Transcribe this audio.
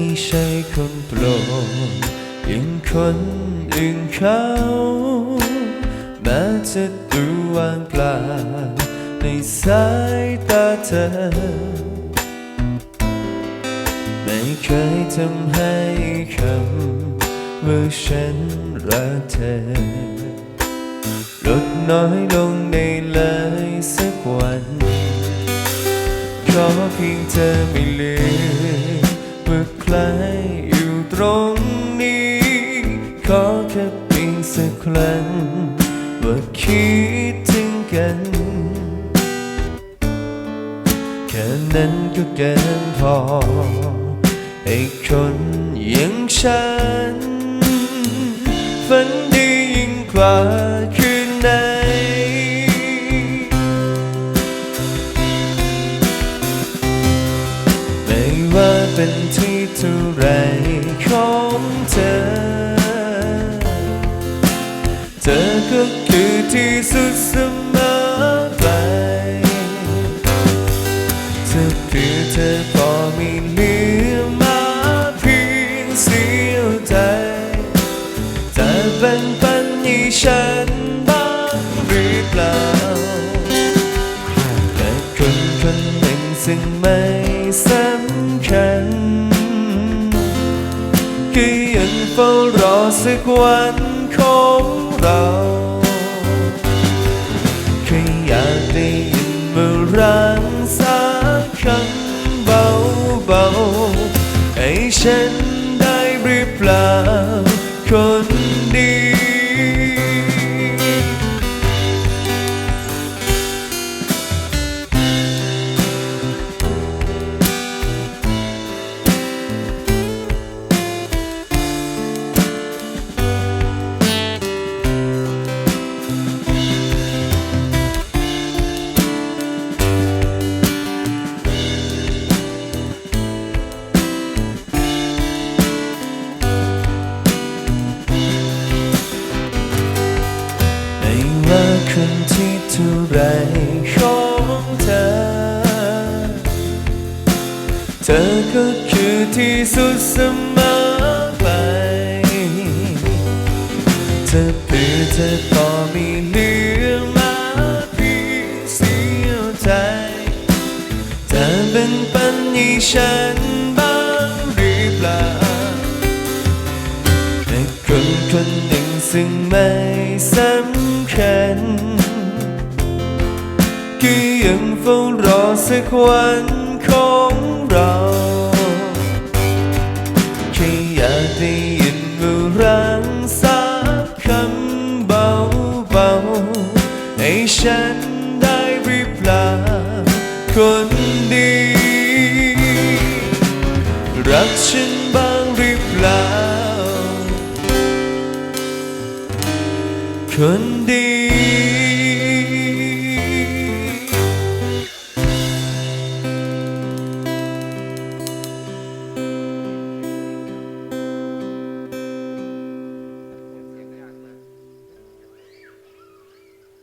ไม่ใช่คนโปรดอย่างคนอื่นเขาแม้จะดูว่างเปล่าในสายตาเธอ ไม่เคยทำให้คำว่าฉันรักเธอ ลดน้อยลงได้เลยสักวัน ขอเพียงเธอไม่ลืม ว่าใครอยู่ตรงนี้ ขอแค่เพียงสักครั้งว่าคิดถึงกัน แค่นั้นก็เกินพอ ให้คนอย่างฉัน ฝันดียิ่งกว่าคืนไหนไม่ว่าเป็นที่ เท่าไรของเธอ เธอก็คือที่สุดเสมอไปเธอเพื่อเธอพอมีเหลือมาเพียงเสียวใจจะแบ่งปันให้ฉันบ้างหรือเปล่าแต่คนคนหนึ่งซึ่งไม่สำคัญ คือยังเฝ้ารอสักวันของเราแค่อยากได้ยินเมื่อรักสักคำเบาๆให้ฉันได้หรือเปล่าคนดี ว่าคนที่เท่าไรของเธอ เธอก็คือที่สุดเสมอไป เธอเพื่อเธอพอมีเหลือมาเพียงเสียวใจเธอเป็นปันให้ฉันบ้างหรือเปล่าแต่คนคนหนึ่ง ซึ่งไม่สำคัญคือยังเฝ้ารอสักวันของเราแค่อยากได้ยินว่ารักสักคำเบาๆให้ฉันได้รือเปล่าคนดีรักฉัน บ้